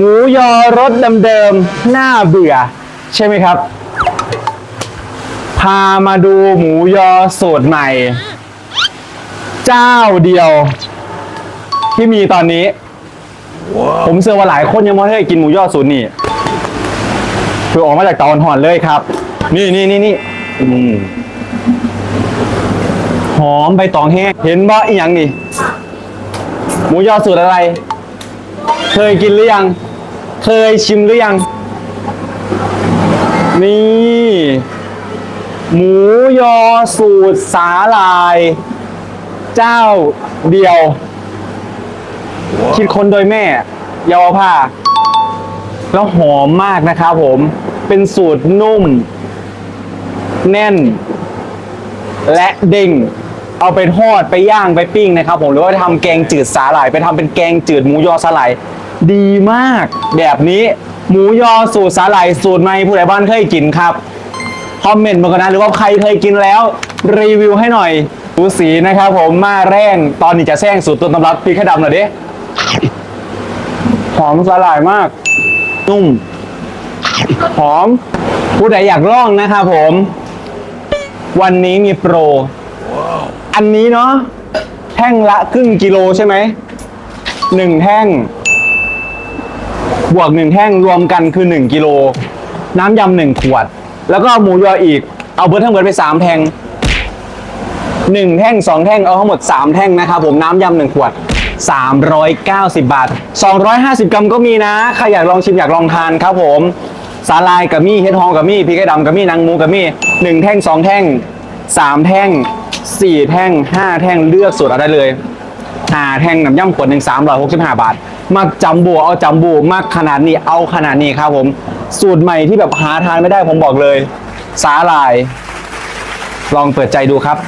หมูยอรสเดิมๆหน้าเบื่อ ใช่ไหมครับ พามาดูหมูยอสูตรใหม่ เจ้าเดียว ที่มีตอนนี้ ผมเชื่อว่าหลายคนยังไม่ได้กินหมูยอสูตรนี่คือออกมาจากเตาห่อนๆเลยครับ นี่นี่นี่นี่อืมหอมใบตองแห้งเห็นบ่อีหยังนี่ หมูยอสูตรอะไร เคยกินหรือยัง เคยชิมหรือยัง นี่ หมูยอสูตรสาลาย เจ้าเดียว คิดค้นโดยแม่ เยาวภาแล้วหอมมากนะครับผม เป็นสูตรนุ่ม แน่น และเด้ง เอาไปทอดไปย่างไปปิ้งนะครับผมหรือว่าทำแกงจืดสาหร่าย ไปทำเป็นแกงจืดหมูยอสาหร่ายดีมาก แบบนี้หมูยอสูตรสาหร่ายสูตรใหม่ผู้ใดบ้านเคยกินครับคอมเมนต์มากันนะหรือว่าใครเคยกินแล้ว รีวิวให้หน่อยดูสีนะครับผมมาแรงตอนนี้จะแซงสูตรต้นตำรับพริกไข่ดำหน่อยดิหอมสาหร่ายมาก นุ่มหอมผู้ใดอยากลองนะครับผม วันนี้มีโปร อันนี้เนาะแท่งละครึ่งกิโลใช่ไหมหนึ่งแท่ง บวกหนึ่งแท่งรวมกันคือหนึ่งกิโล น้ำยำหนึ่งขวด แล้วก็หมูยออีก เอาเบิร์ดทั้งเบิร์ดไปสามแท่งหนึ่งแท่งสองแท่งเอาทั้งหมดสามแท่งนะครับผมน้ำยำหนึ่งขวด 390 บาท 250 กรัมก็มีนะ ใครอยากลองชิมอยากลองทานครับผมสาลายกับมี่เฮดฮองกับมี่พริกไก่ดำกับมี่นางมูกับมี่หนึ่งแท่งสองแท่งสามแท่ง สี่แท่งห้าแท่งเลือกสูตรเอาได้เลยหาแท่งน้ำย่ำขวดหนึ่งสามร้อยหกสิบห้าบาทมาจำบัวเอาจำบัวมากขนาดนี้เอาขนาดนี้ครับผม สูตรใหม่ที่แบบหาทานไม่ได้ผมบอกเลย สาลาย ลองเปิดใจดูครับ